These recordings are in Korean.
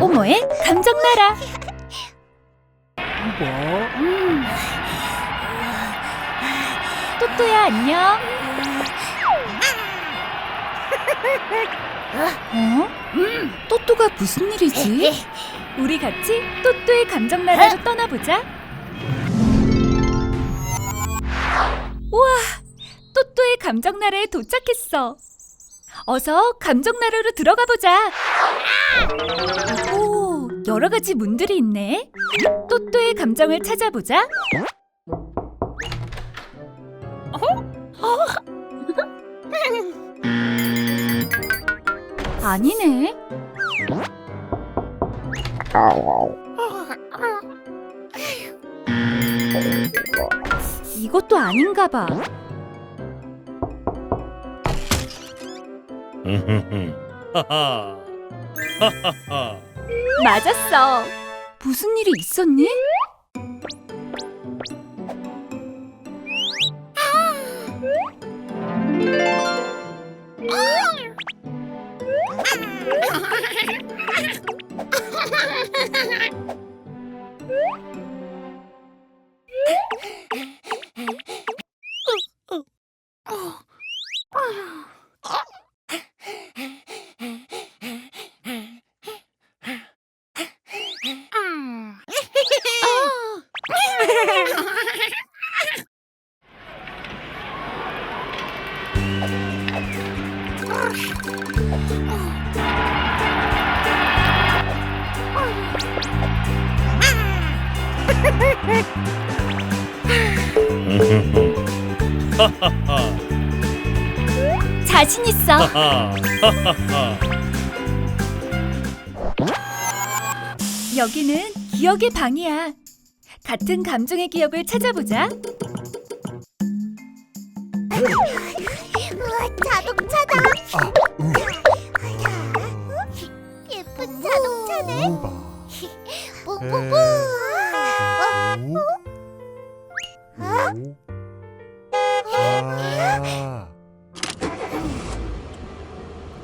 오모의 감정나라. 뭐? 음. 또또야 안녕. 어? 음, 또또가 무슨 일이지? 우리 같이 또또의 감정나라로 떠나보자. 우와, 또또의 감정나라에 도착했어. 어서 감정나라로 들어가 보자. 오, 여러 가지 문들이 있네. 또또의 감정을 찾아보자. 아니네. 이것도 아닌가 봐. 하하하. 맞았어. 무슨 일이 있었니? 자신 있어. 여기는 기억의 방이야. 같은 감정의 기억을 찾아보자.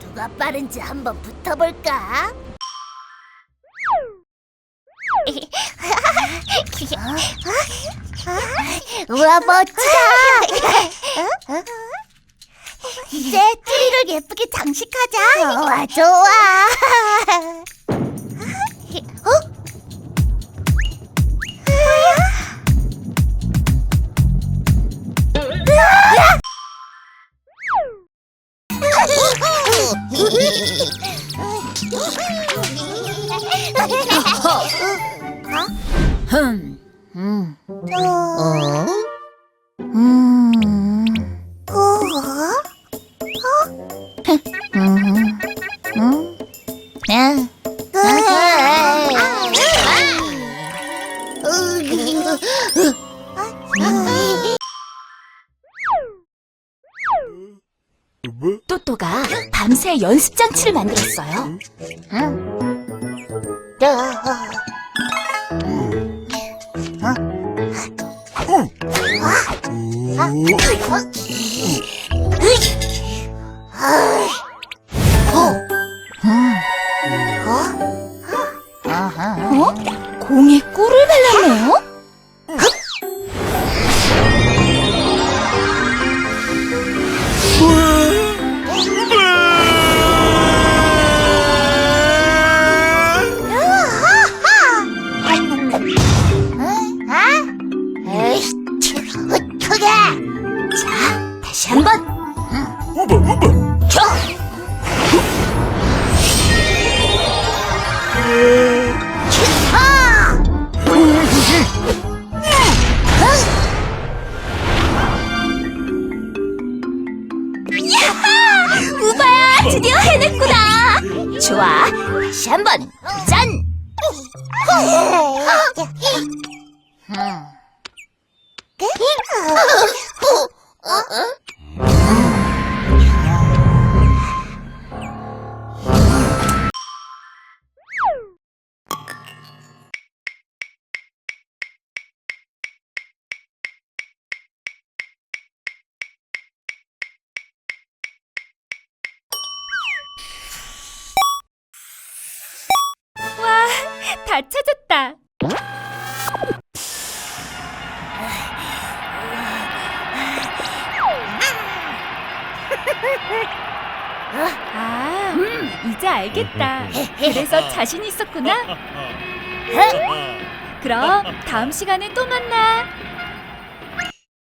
누가 빠른지 한번 붙어볼까? 우와 멋지다. 이제 트리를 예쁘게 장식하자. 좋아 좋아. 흠. 음. 어? 음. 어? 음. 음. 야. 또또가 밤새 연습 장치를 만들었어요. 어? 다시 한 번, 짠! 음. 다 찾았다. 아, 이제 알겠다. 그래서 자신 있었구나. 그럼 다음 시간에 또 만나.